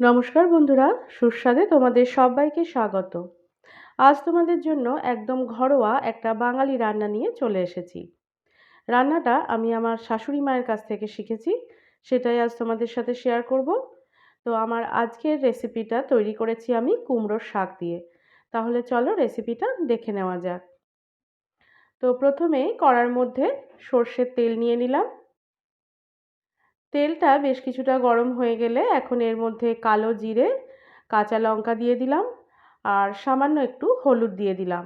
নমস্কার বন্ধুরা, সুস্বাদে তোমাদের সবাইকে স্বাগত। আজ তোমাদের জন্য একদম ঘরোয়া একটা বাঙালি রান্না নিয়ে চলে এসেছি। রান্নাটা আমি আমার শাশুড়ি মায়ের কাছ থেকে শিখেছি, সেটাই আজ তোমাদের সাথে শেয়ার করব। তো আমার আজকের রেসিপিটা তৈরি করেছি আমি কুমড়োর শাক দিয়ে। তাহলে চলো রেসিপিটা দেখে নেওয়া যাক। তো প্রথমেই কড়ার মধ্যে সর্ষের তেল নিয়ে নিলাম। তেলটা বেশ কিছুটা গরম হয়ে গেলে এখন এর মধ্যে কালো জিরে, কাঁচা লঙ্কা দিয়ে দিলাম আর সামান্য একটু হলুদ দিয়ে দিলাম।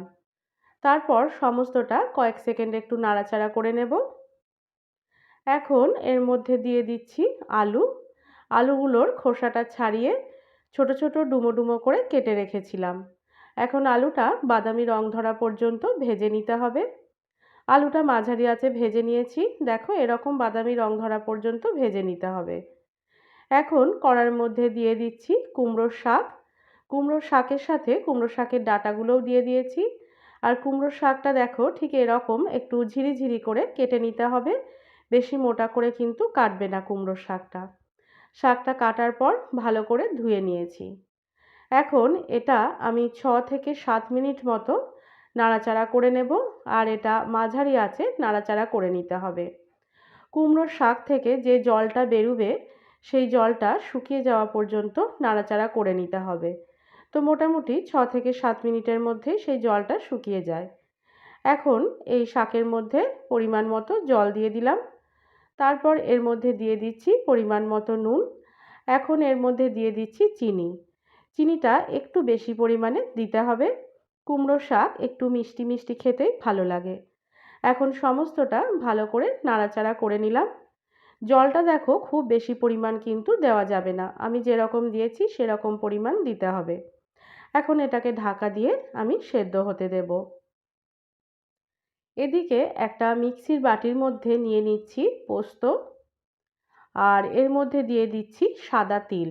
তারপর সমস্তটা কয়েক সেকেন্ড একটু নাড়াচাড়া করে নেব। এখন এর মধ্যে দিয়ে দিচ্ছি আলু। আলুগুলোর খোসাটা ছাড়িয়ে ছোট ছোট ডুমো ডুমো করে কেটে রেখেছিলাম। এখন আলুটা বাদামি রং ধরা পর্যন্ত ভেজে নিতে হবে। আলুটা মাঝারি আছে ভেজে নিয়েছি। দেখো এরকম বাদামি রং ধরা পর্যন্ত ভেজে নিতে হবে। এখন কড়ার মধ্যে দিয়ে দিচ্ছি কুমড়োর শাক। কুমড়োর শাকের সাথে কুমড়ো শাকের ডাটাগুলোও দিয়ে দিয়েছি। আর কুমড়োর শাকটা দেখো ঠিক এরকম একটু ঝিরিঝিরি করে কেটে নিতে হবে। বেশি মোটা করে কিন্তু কাটবে না কুমড়োর শাকটা। শাকটা কাটার পর ভালো করে ধুয়ে নিয়েছি। এখন এটা আমি ছ থেকে সাত মিনিট মতো নাড়াচাড়া করে নেব, আর এটা মাঝারি আছে, নাড়াচাড়া করে নিতে হবে। কুমড়োর শাক থেকে যে জলটা বেরুবে, সেই জলটা শুকিয়ে যাওয়া পর্যন্ত নাড়াচাড়া করে নিতে হবে। তো মোটামুটি ছ থেকে সাত মিনিটের মধ্যে সেই জলটা শুকিয়ে যায়। এখন এই শাকের মধ্যে পরিমাণ মতো জল দিয়ে দিলাম। তারপর এর মধ্যে দিয়ে দিচ্ছি পরিমাণ মতো নুন। এখন এর মধ্যে দিয়ে দিচ্ছি চিনি। চিনিটা একটু বেশি পরিমাণে দিতে হবে। কুমড়োর শাক একটু মিষ্টি মিষ্টি খেতেই ভালো লাগে। এখন সমস্তটা ভালো করে নাড়াচাড়া করে নিলাম। জলটা দেখো খুব বেশি পরিমাণ কিন্তু দেওয়া যাবে না। আমি যেরকম দিয়েছি সেরকম পরিমাণ দিতে হবে। এখন এটাকে ঢাকা দিয়ে আমি সেদ্ধ হতে দেব। এদিকে একটা মিক্সির বাটির মধ্যে নিয়ে নিচ্ছি পোস্ত আর এর মধ্যে দিয়ে দিচ্ছি সাদা তিল।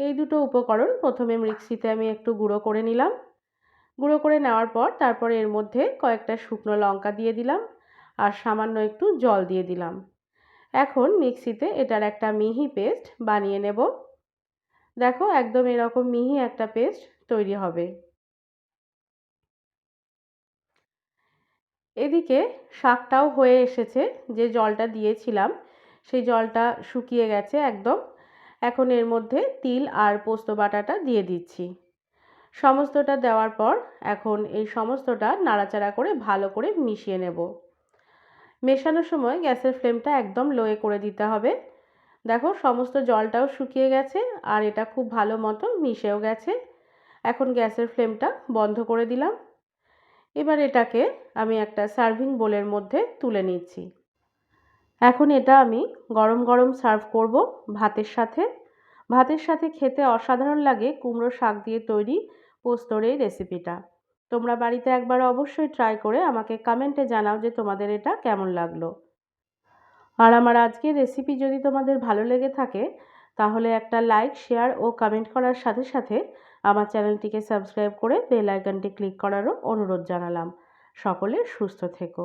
এই দুটো উপকরণ প্রথমে মিক্সিতে আমি একটু গুঁড়ো করে নিলাম। গুঁড়ো করে নেওয়ার পর তারপরে এর মধ্যে কয়েকটা শুকনো লঙ্কা দিয়ে দিলাম আর সামান্য একটু জল দিয়ে দিলাম। এখন মিক্সিতে এটার একটা মিহি পেস্ট বানিয়ে নেব। দেখো একদম এরকম মিহি একটা পেস্ট তৈরি হবে। এদিকে শাকটাও হয়ে এসেছে, যে জলটা দিয়েছিলাম সেই জলটা শুকিয়ে গেছে একদম। এখন এর মধ্যে তিল আর পোস্ত বাটাটা দিয়ে দিচ্ছি। সমস্তটা দেওয়ার পর এখন এই সমস্তটা নাড়াচাড়া করে ভালো করে মিশিয়ে নেব। মেশানোর সময় গ্যাসের ফ্লেমটা একদম লোয়ে করে দিতে হবে। দেখো সমস্ত জলটাও শুকিয়ে গেছে আর এটা খুব ভালো মতো মিশেও গেছে। এখন গ্যাসের ফ্লেমটা বন্ধ করে দিলাম। এবার এটাকে আমি একটা সার্ভিং বোলের মধ্যে তুলে নিচ্ছি। এখন এটা আমি গরম গরম সার্ভ করব ভাতের সাথে। ভাতের সাথে খেতে অসাধারণ লাগে কুমড়ো শাক দিয়ে তৈরি। পোস্তর এই রেসিপিটা তোমরা বাড়িতে একবার অবশ্যই ট্রাই করে আমাকে কমেন্টে জানাও যে তোমাদের এটা কেমন লাগল। আর আমার আজকের রেসিপি যদি তোমাদের ভালো লেগে থাকে, তাহলে একটা লাইক শেয়ার ও কমেন্ট করার সাথে সাথে আমার চ্যানেলটিকে সাবস্ক্রাইব করে বেল আইকনটি ক্লিক করারও অনুরোধ জানালাম। সকলে সুস্থ থেকো।